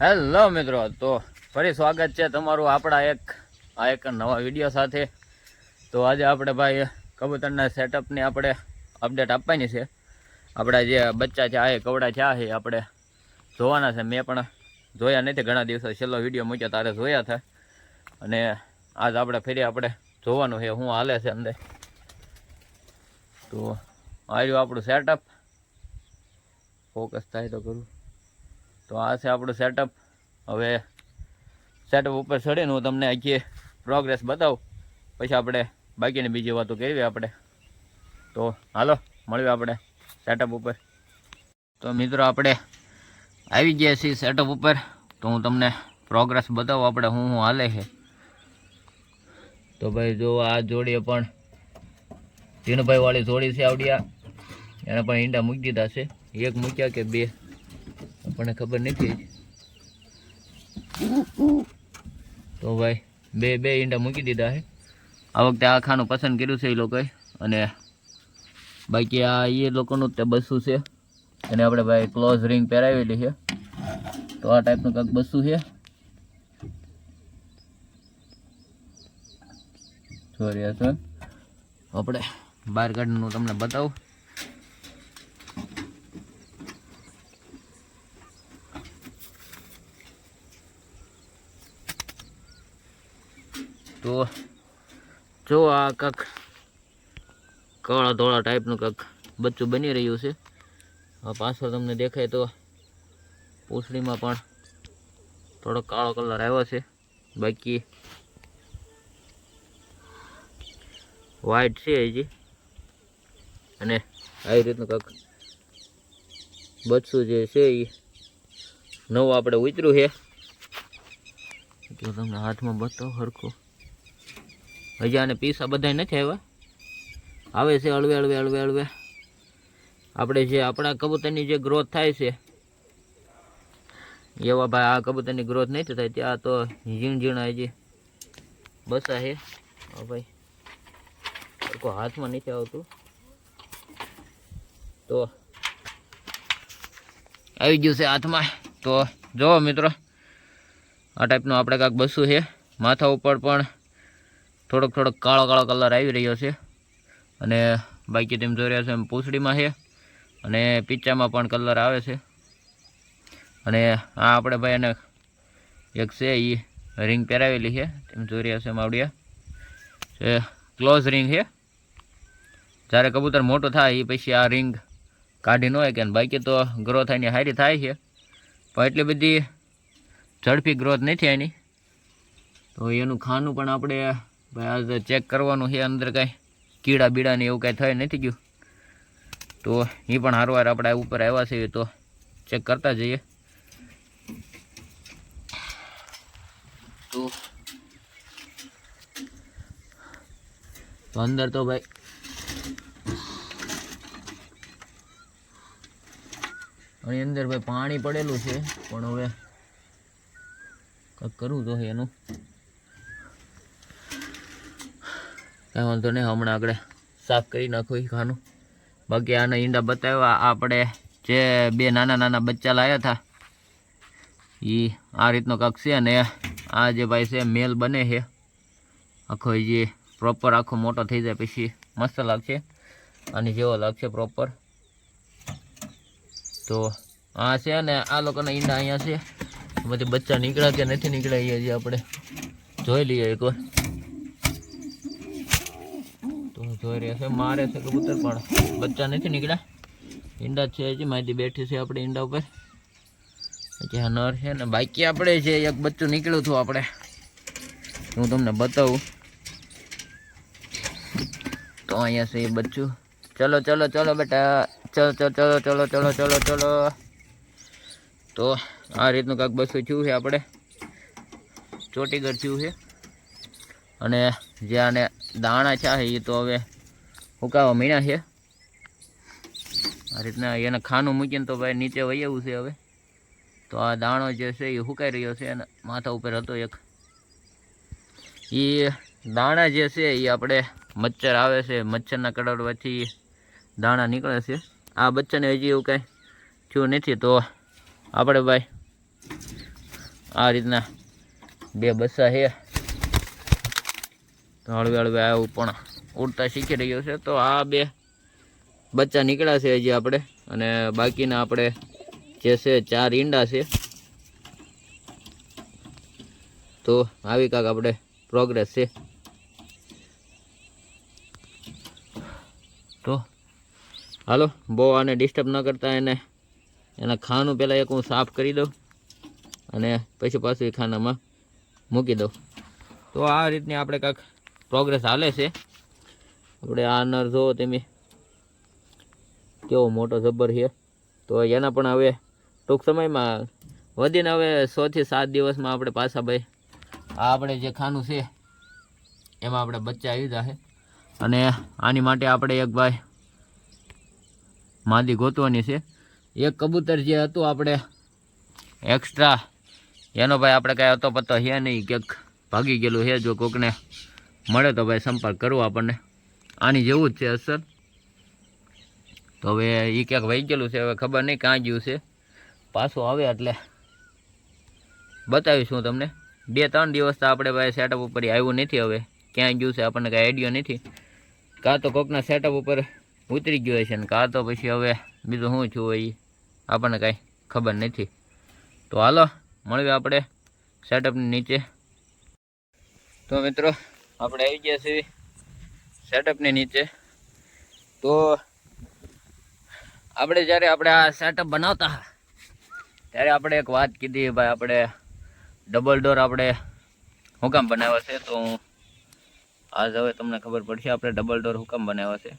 Hello મિત્રો, તો ફરી સ્વાગત છે તમારું આપણા એક, આ એક નવા વીડિયો સાથે. તો આજે આપણે ભાઈ કબૂતરના સેટઅપની આપણે અપડેટ આપવાની છે. આપણા જે બચ્ચા છે, આ કવડા છે, આ આપણે જોવાના છે. મેં પણ જોયા નથી, ઘણા દિવસો છેલ્લો વીડિયો મૂક્યો, તારે જોયા હતા અને આજ આપણે ફરી આપણે જોવાનું છે શું હાલે છે અંદર. તો આવ્યું આપણું સેટઅપ ફોકસ થાય તો કરું. તો આ છે આપણું સેટઅપ હવે સેટઅપ ઉપર ચડીને હું તમને આખી પ્રોગ્રેસ બતાવું. પછી આપણે બાકીની બીજી વાતો કરવી આપણે. તો હાલો, મળીએ આપણે સેટઅપ ઉપર. તો મિત્રો આપણે આવી ગયા છીએ સેટઅપ ઉપર. તો હું તમને પ્રોગ્રેસ બતાવું આપણે હું હું હાલે છે. તો ભાઈ જો આ જોડીએ પણ જીણભાઈ વાળી જોડી છે આવડિયા એને પણ ઈંડા મૂકી દીધા છે. એક મૂક્યા કે બે? આપણને ખબર નથી. તો ભાઈ, બે બે ઈંડા મૂકી દીધા છે. આ વખતે આ ખાનું પસંદ કર્યું છે એ લોકોએ. અને બાકી આ એ લોકોનું જ તે બસું છે. અને આપણે ભાઈ ક્લોઝ રિંગ પહેરાવેલી છે. તો આ ટાઈપનું કંઈક બસું છે. સોરી આપણે બહાર કાઢીને તમને બતાવું. તો જો આ કાંક કાળા ધોળા ટાઈપનું કંઈક બચ્ચું બની રહ્યું છે. આ પાછળ તમને દેખાય તો પૂછડીમાં પણ થોડો કાળો કલર આવ્યો છે. બાકી વ્હાઈટ છે હજી. અને આવી રીતનું કાંક બચ્ચું જે છે એ નવું આપણે ઉતર્યું છે. એટલે તમને હાથમાં બતાવો હરખું. હજી આને પીસા બધા નથી આવ્યા? આવે છે હળવે હળવે હળવે હળવે. આપણે જે આપણા કબૂતરની જે ગ્રોથ થાય છે એવા ભાઈ આ કબૂતરની ગ્રોથ નથી થાય, ત્યાં તો ઝીણ ઝીણ હજી બસા છે. હા ભાઈ કોઈ હાથમાં નથી આવતું. તો આવી ગયું છે હાથમાં. તો જુઓ મિત્રો, આ ટાઈપનું આપણે કાંક બસું છે. માથા ઉપર પણ થોડોક થોડોક કાળો કાળો કલર આવી રહ્યો છે. અને બાકી તેમ જોઈ રહ્યા છો એમ પૂંછડીમાં છે. અને પીચામાં પણ કલર આવે છે. અને આ આપણે ભાઈ એને એક છે એ રિંગ પહેરાવેલી છે. તેમ જોઈ રહ્યા છે માવડિયા. એ ક્લોઝ રિંગ છે. જ્યારે કબૂતર મોટો થાય એ પછી આ રિંગ કાઢી ન હોય કે બાકી તો ગ્રોથ એની હારી થાય છે. પણ એટલી બધી ઝડપી ગ્રોથ નથી એની. તો એનું ખાનું પણ આપણે ભાઈ તો ચેક કરવાનું છે અંદર કાંઈ. કીડા બીડા ને એવું કાંઈ થઈ નથી ગયું. તો એ પણ હારવાર આપણે ઉપર આવ્યા છે તો ચેક કરતા જઈએ. તો અંદર તો ભાઈ અહીં અંદર ભાઈ પાણી પડેલું છે, પણ હવે કંઈક કરવું તો એનું. કાંઈ વાંધો નહીં, હમણાં આપણે સાફ કરી નાખું ખાનું. બાકી આના ઈંડા બતાવ્યા, આપણે જે બે નાના નાના બચ્ચા લાવ્યા હતા એ આ રીતનો કાંક છે અને આ જે ભાઈ છે, મેલ બને છે. આખો જે પ્રોપર આખો મોટો થઈ જાય પછી મસ્ત લાગશે અને જેવો લાગશે પ્રોપર તો આ છે ને આ લોકોના ઈંડા અહીંયા છે. બધી બચ્ચા નીકળ્યા કે નથી નીકળ્યા, એ હજી આપણે જોઈ લઈએ એકવાર તો જોઈ રહ્યા છે. મારે છે કબૂતર પણ બચ્ચા નથી નીકળ્યા. ઈંડા છે હજી, માહિતી બેઠી છે આપણે ઈંડા ઉપર. પછી આ નર છે ને બાકી આપણે છે, એક બચ્ચું નીકળ્યું હતું આપણે. હું તમને બતાવું. તો અહીંયા છે એ બચ્ચું. ચલો ચલો ચલો બેટા. ચલો ચલો ચલો ચલો ચલો ચલો ચલો. તો આ રીતનું કાંક બસું થયું છે આપણે. ચોટીગઢ થયું છે. અને જે આને દાણા છે એ તો હવે હુકાવા મીણા છે? આ રીતના એને ખાનું મૂકીને તો ભાઈ નીચે વહી એવું છે હવે. તો આ દાણો જે છે એ સુકાઈ રહ્યો છે અને માથા ઉપર હતો એક. એ દાણા જે છે એ આપણે મચ્છર આવે છે, મચ્છરના કડડવાથી દાણા નીકળે છે. આ બચ્ચાને હજી એવું કાંઈ થયું નથી તો આપણે ભાઈ આ રીતના બે બસ્સા છે. તો હળવે હળવે આવું પણ ઉડતા શીખી રહ્યો છે. તો આ બે બચ્ચા નીકળ્યા છે હજી આપણે. અને બાકીના આપણે જે છે ચાર ઈંડા છે. તો આવી કાંક આપણે પ્રોગ્રેસ છે. તો હાલો, બહુ આને ડિસ્ટર્બ ન કરતા એને. એના ખાનું પહેલાં એક હું સાફ કરી દઉં અને પછી પાછું એ ખાનામાં મૂકી દઉં. તો આ રીતની આપણે કાંક પ્રોગ્રેસ હાલે છે. આપણે આ નર જોવો તમે કેવો મોટો જબ્બર છે. તો એના પણ હવે ટૂંક સમયમાં વધીને હવે સોથી સાત દિવસમાં આપણે પાછા ભાઈ આ આપણે જે ખાનું છે, એમાં આપણે બચ્ચા આવી જશે અને આની માટે આપણે એક ભાઈ માદી ગોતવાની છે. એક કબૂતર જે હતું આપણે એક્સ્ટ્રા એનો ભાઈ આપણે કાંઈ હતો પત્તો છે નહીં, ક્યાંક ભાગી ગયેલું છે. જો કોકને મળે તો ભાઈ સંપર્ક કરવો આપણને. આની જેવું જ છે અસર. તો હવે એ ક્યાંક વહી ગયેલું છે, હવે ખબર નહીં કાં ગયું છે. પાછું આવે એટલે બતાવીશું તમને. બે ત્રણ દિવસ તો આપણે ભાઈ સેટઅપ ઉપર આવ્યું નથી હવે. ક્યાં ગયું છે આપણને કાંઈ આઈડિયો નથી. કાં તો કોકના સેટઅપ ઉપર ઉતરી ગયો છે ને કાં તો પછી હવે બીજું શું છું એ આપણને કાંઈ ખબર નથી. તો હાલો, મળીએ આપણે સેટઅપની નીચે. તો મિત્રો, આપણે આવી ગયા છીએ સેટઅપની નીચે. તો આપણે જ્યારે આપણે આ સેટઅપ બનાવતા ત્યારે આપણે એક વાત કીધી ભાઈ, આપણે ડબલ ડોર આપણે હું કામ બનાવ્યો છે? તો હું આજ હવે તમને ખબર પડશે, આપણે ડબલ ડોર હુકમ કામ બનાવ્યો છે.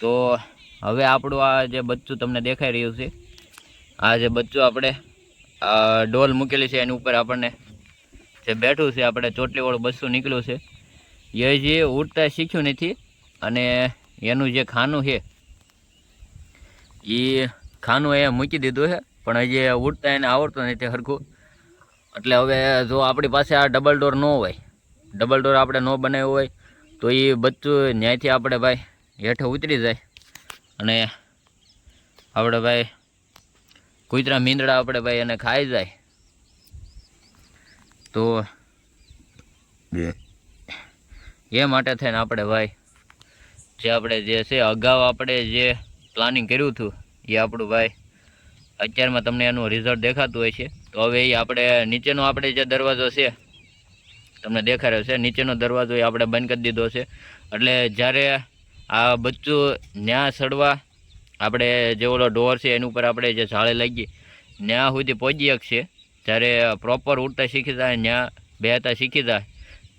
તો હવે આપણું આ જે બચ્ચું તમને દેખાઈ રહ્યું છે, આ જે બચ્ચું આપણે ડોલ મૂકેલી છે, એની ઉપર આપણને જે બેઠું છે, આપણે ચોટલીવાળું બચ્ચું નીકળ્યું છે. એ જે ઉડતા શીખ્યું નથી અને એનું જે ખાનું છે એ ખાનું એ મૂકી દીધું છે, પણ હજી ઉડતા એને આવડતું નથી સરખું એટલે હવે જો આપણી પાસે આ ડબલ ડોર ન હોય ડબલ ડોર આપણે ન બનાવ્યો હોય, તો એ બચ્ચું ન્યાયથી આપણે ભાઈ હેઠે ઉતરી જાય. અને આપણે ભાઈ કૂતરા મીંદડા આપણે ભાઈ એને ખાઈ જાય. તો એ માટે થઈને આપણે ભાઈ, જે આપણે જે છે, અગાઉ આપણે જે પ્લાનિંગ કર્યું હતું, એ આપણું ભાઈ, અત્યારમાં તમને એનું રિઝલ્ટ દેખાતું હોય છે. તો હવે એ આપણે નીચેનો આપણે જે દરવાજો છે, તમને દેખાઈ રહ્યો છે, નીચેનો દરવાજો એ આપણે બંધ કરી દીધો છે. એટલે જ્યારે આ બચ્ચું ન્યા સડવા આપણે જે ઓલો ડોર છે, એની ઉપર આપણે જે જાળે લાગી, ન્યા સુધી પહોંચી શકશે. જ્યારે પ્રોપર ઉડતા શીખી જાય, ન્યા બેહતા શીખી જાય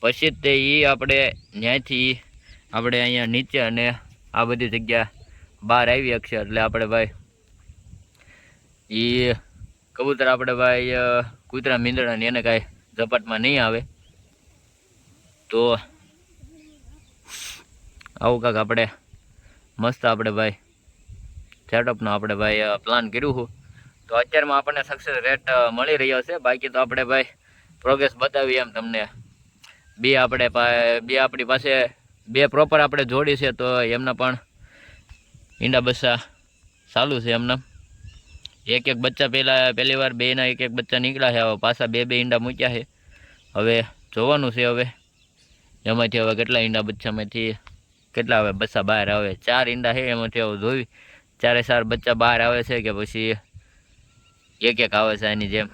પછી તે એ આપણે ન્યાયથી આપણે અહીંયા નીચે અને આ બધી જગ્યા બહાર આવી શકશે. એટલે આપણે ભાઈ એ કબૂતર આપણે ભાઈ કૂતરા મીંદડાને એને કાંઈ ઝપાટમાં નહીં આવે. તો આવું કાંક આપણે મસ્ત આપણે ભાઈ સેટઅપનો આપણે ભાઈ પ્લાન કર્યું હું તો અત્યારમાં આપણને સક્સેસ રેટ મળી રહ્યો છે. બાકી તો આપણે ભાઈ પ્રોગ્રેસ બતાવીએ એમ તમને. બે આપણે બે આપણી પાસે, બે પ્રોપર આપણે જોડી છે તો એમના પણ ઈંડા બચ્ચા ચાલુ છે એમના. એક એક બચ્ચા પહેલાં પહેલી વાર બેના એક એક બચ્ચા નીકળ્યા છે, હવે પાછા બે બે ઈંડા મૂક્યા છે. હવે જોવાનું છે હવે એમાંથી હવે કેટલા ઈંડા બચ્ચામાંથી કેટલા હવે બચ્ચા બહાર આવે. ચાર ઈંડા છે એમાંથી હવે જોઈ. ચારે ચાર બચ્ચા બહાર આવે છે કે પછી એક એક આવે છે એની જેમ.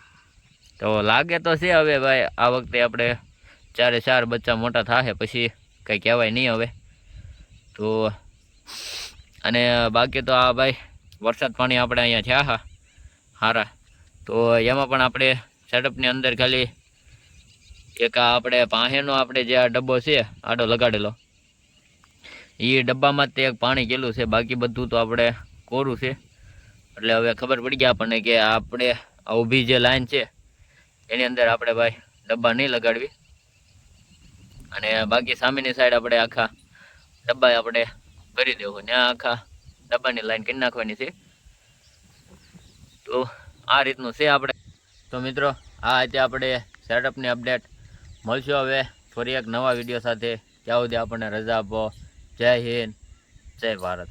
તો લાગે તો છે હવે ભાઈ, આ વખતે આપણે ચારે ચાર બચ્ચા મોટા થશે પછી કંઈ કહેવાય નહીં હવે. તો અને બાકી તો આ ભાઈ, વરસાદ પાણી આપણે અહીંયા થયા હા સારા તો એમાં પણ આપણે સેટઅપની અંદર ખાલી એક આપણે પાહેનો આપણે જે આ ડબ્બો છે, આડો લગાડેલો. એ ડબ્બામાં તે એક પાણી ગયેલું છે, બાકી બધું તો આપણે કોરું છે. એટલે હવે ખબર પડી ગયા આપણને કે આપણે આ ઊભી જે લાઈન છે, એની અંદર આપણે ભાઈ ડબ્બા નહીં લગાડવી. અને બાકી સામેની સાઈડ આપણે આખા ડબ્બા આપણે ભરી દેવું. ત્યાં આખા ડબ્બાની લાઈન કરી નાખવાની છે. તો આ રીતનું છે આપણે. તો મિત્રો, આ રીતે આપણે સેટઅપની અપડેટ મળશું હવે ફરી એક નવા વીડિયો સાથે. ત્યાં સુધી આપણને રજા આપો. જય હિન્દ. જય ભારત.